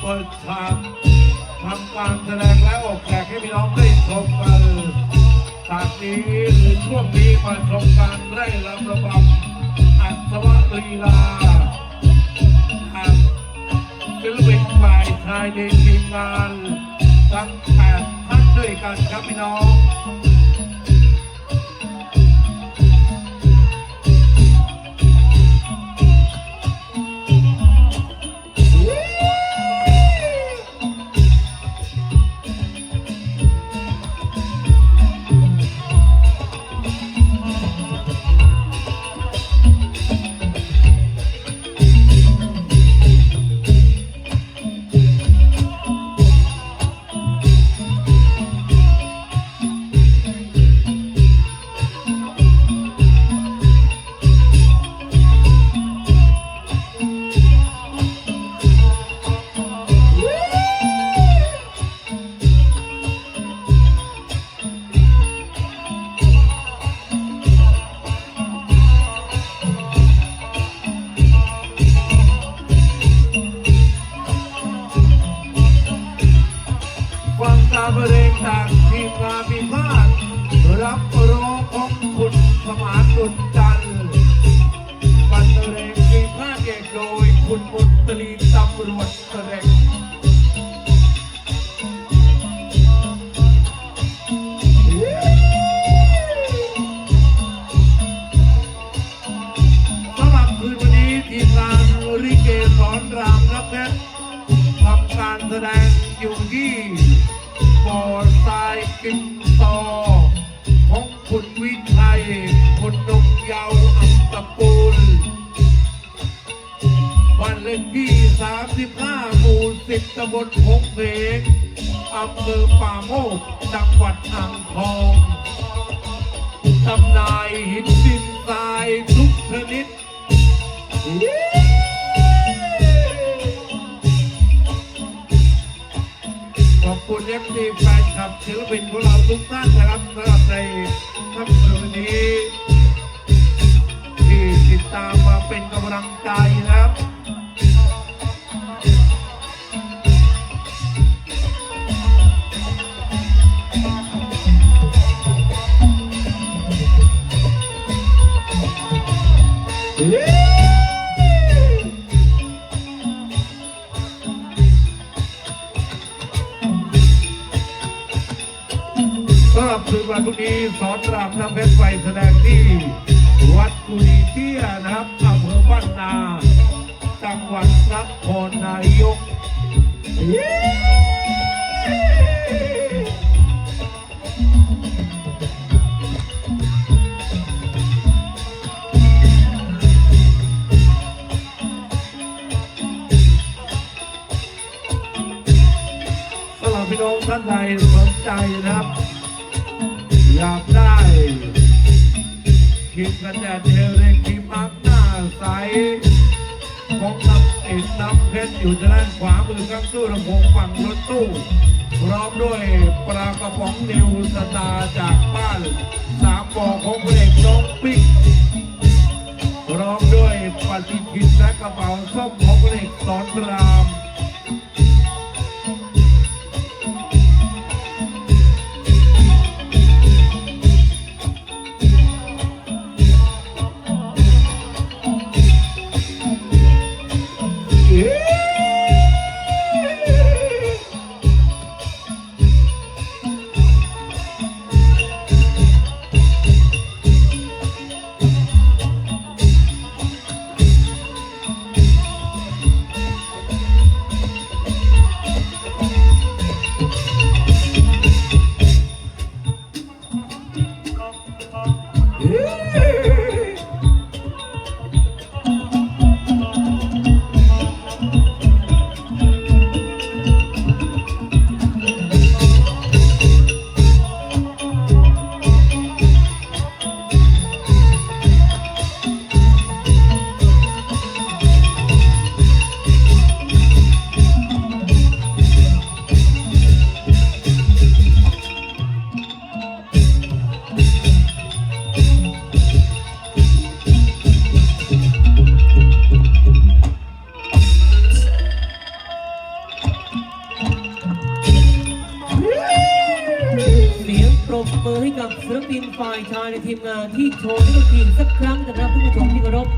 เปิดฉากทำการแสดงและออกแขกให้พี่น้องได้ชมกันฉากนี้หรือช่วงนี้มาชมการไร่รำระบำอัศวลีลาจากศิลปินฝ่ายชายในทีมงานทั้งแปดท่านด้วยกันครับพี่น้อง ฟังการบรรเลงจากทีมงานพิพาทรับร้องของคุณสมานกุลจันทร์บรรเลงพิพาทเอกโดยคุณมนตรีตำรวจแสดงสำหรับคืนวันนี้ทีมงานริเกสอนรามนักเพชรทำการแสดงอยู่ที่ กินตอของคุณวิชัยคนนงยาวอัมตะปูลบ้านเลขที่ 35หมู่10ตำบลพงเพงอำเภอป่าโมกจังหวัดอ่างทองทำนายหินดินทรายทุกชนิด คุณเอฟซีแฟนคลับศิลปินของเราทุกท่านนะครับสำหรับในค่ำคืนนี้ ที่ติดตามมาเป็นกำลังใจนะครับ สำหรับคืนวันพรุ่งนี้สอนรามน้ำเพชรไปแสดงที่ วัดกุดีเตี้ยนะครับอำเภอบ้านนา จังหวัดนครนายกสำหรับพี่น้องท่านใดสนใจนะครับ อยากได้ครีมกันแดดเจลเล็กครีมมาร์กหน้าใสของน้ำเอกน้ำเพชรอยู่ทางด้านขวามือครับตู้ลำโพงฝั่งรถตู้ พร้อมด้วยปลากระป๋องนิวสตาจากบ้านสามบ่อของเอกน้องปิ๊กพร้อมด้วยปฏิทินและกระเป๋าส้มของเอกสอนราม รบมือให้กับศิลปินฝ่ายชายในทีมงานที่โชว์ที่ตัวจริงสักครั้งนะครับท่านผู้ชมที่เคารพ